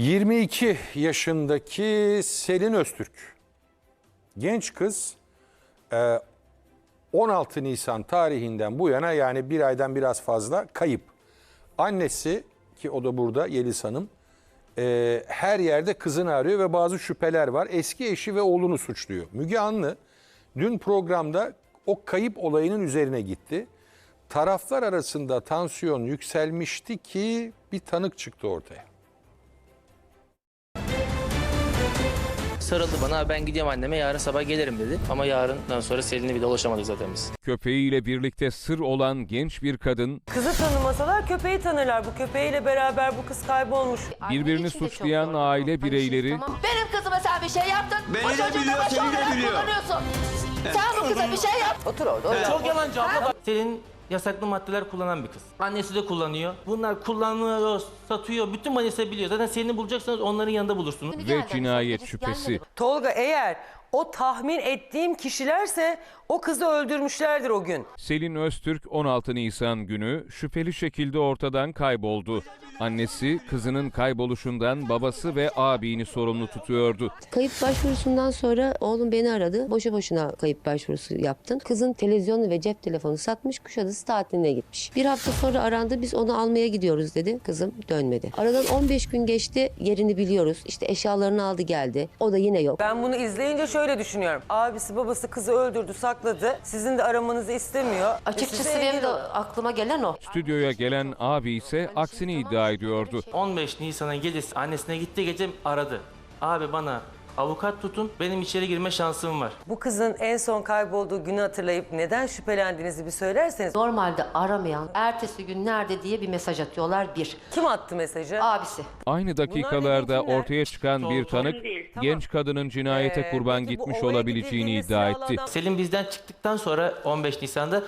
22 yaşındaki Selin Öztürk. Genç kız e, 16 Nisan tarihinden bu yana yani bir aydan biraz fazla kayıp. Annesi ki o da burada Yeliz Hanım e, her yerde kızını arıyor ve bazı şüpheler var. Eski eşi ve oğlunu suçluyor. Müge Anlı dün programda o kayıp olayının üzerine gitti. Taraflar arasında tansiyon yükselmişti ki bir tanık çıktı ortaya. Sarıldı bana ben gidiyorum anneme yarın sabah gelirim dedi. Ama yarından sonra Selin'le bir de ulaşamadık zaten biz. Köpeğiyle birlikte sır olan genç bir kadın Kızı tanımasalar köpeği tanırlar. Bu köpeğiyle beraber bu kız kaybolmuş. birbirini suçlayan aile bireyleri Benim kızıma sen bir şey yaptın. Beni o de biliyor, seni de biliyor. kullanıyorsun. Sen bu kıza bir şey yap. Otur orada. otur. Çok yalancı abla bak. Yasaklı maddeler kullanan bir kız. Annesi de kullanıyor. Bunlar kullanıyor, satıyor. Bütün Manisa biliyor. Zaten Selin'i bulacaksanız onların yanında bulursunuz. ve cinayet şüphesi. Tolga eğer o tahmin ettiğim kişilerse o kızı öldürmüşlerdir o gün. Selin Öztürk 16 Nisan günü şüpheli şekilde ortadan kayboldu. Annesi kızının kayboluşundan babası ve abini sorumlu tutuyordu. Kayıp başvurusundan sonra oğlum beni aradı. Boşu boşuna kayıp başvurusu yaptın. Kızın televizyonu ve cep telefonu satmış. Kuşadası tatiline gitmiş. Bir hafta sonra arandı. Biz onu almaya gidiyoruz dedi. Kızım dönmedi. Aradan 15 gün geçti. Yerini biliyoruz. İşte eşyalarını aldı geldi. O da yine yok. Ben bunu izleyince şöyle düşünüyorum. Abisi babası kızı öldürdü sakladı. Sizin de aramanızı istemiyor. E Açıkçası size benim engel de aklıma gelen o. Stüdyoya gelen abi ise aksini iddia ediyordu. 15 Nisan'a gecesi annesine gitti gece aradı. Abi bana avukat tutun benim içeri girme şansım var. Bu kızın en son kaybolduğu günü hatırlayıp neden şüphelendiğinizi bir söylerseniz. Normalde aramayan ertesi gün nerede diye bir mesaj atıyorlar bir. Kim attı mesajı? Abisi. Aynı dakikalarda ortaya çıkan bir tanık genç kadının cinayete Ee, kurban peki bu gitmiş olaya olabileceğini iddia etti. adam- Selin bizden çıktıktan sonra 15 Nisan'da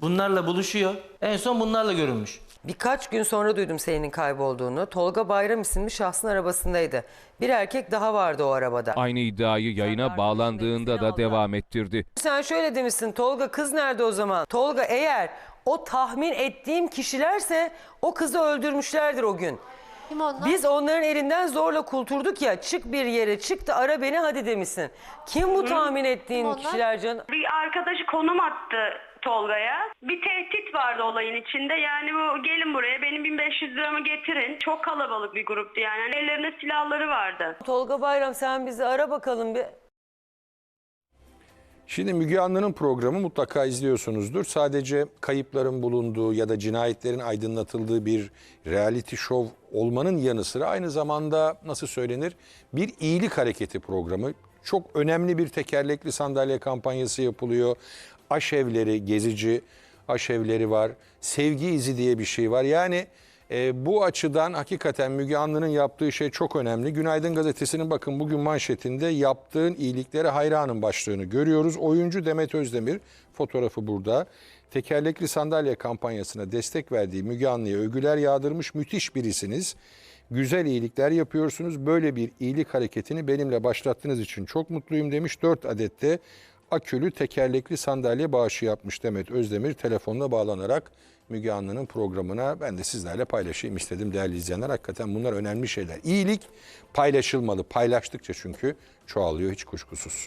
bunlarla buluşuyor. En son bunlarla görünmüş. Birkaç gün sonra duydum Selin'in kaybolduğunu. Tolga Bayram isimli şahsın arabasındaydı. Bir erkek daha vardı o arabada. Aynı iddiayı yayına bağlandığında da devam ettirdi. Sen şöyle demişsin Tolga kız nerede o zaman? Tolga eğer o tahmin ettiğim kişilerse o kızı öldürmüşlerdir o gün. Kim onlar? Biz onların elinden zorla kulturduk ya çık bir yere çık da ara beni hadi demişsin. Kim bu tahmin ettiğin onlar? kişiler canım? Bir arkadaşı konum attı Tolga'ya. Bir tehdit vardı olayın içinde. Yani bu gelin buraya benim 1500 liramı getirin. Çok kalabalık bir gruptu yani. Hani Ellerinde silahları vardı. Tolga Bayram sen bizi ara bakalım bir. Şimdi Müge Anlı'nın programı mutlaka izliyorsunuzdur. Sadece kayıpların bulunduğu ya da cinayetlerin aydınlatıldığı bir reality show olmanın yanı sıra aynı zamanda nasıl söylenir bir iyilik hareketi programı. Çok önemli bir tekerlekli sandalye kampanyası yapılıyor. Aşevleri, gezici aşevleri var. Sevgi izi diye bir şey var. Yani e, bu açıdan hakikaten Müge Anlı'nın yaptığı şey çok önemli. Günaydın Gazetesi'nin bakın bugün manşetinde yaptığın iyiliklere hayranım başlığını görüyoruz. Oyuncu Demet Özdemir fotoğrafı burada. Tekerlekli sandalye kampanyasına destek verdiği Müge Anlı'ya övgüler yağdırmış müthiş birisiniz. Güzel iyilikler yapıyorsunuz. Böyle bir iyilik hareketini benimle başlattığınız için çok mutluyum demiş. 4 adette akülü tekerlekli sandalye bağışı yapmış Demet Özdemir telefonla bağlanarak Müge Anlı'nın programına ben de sizlerle paylaşayım istedim değerli izleyenler. Hakikaten bunlar önemli şeyler. İyilik paylaşılmalı. Paylaştıkça çünkü çoğalıyor hiç kuşkusuz.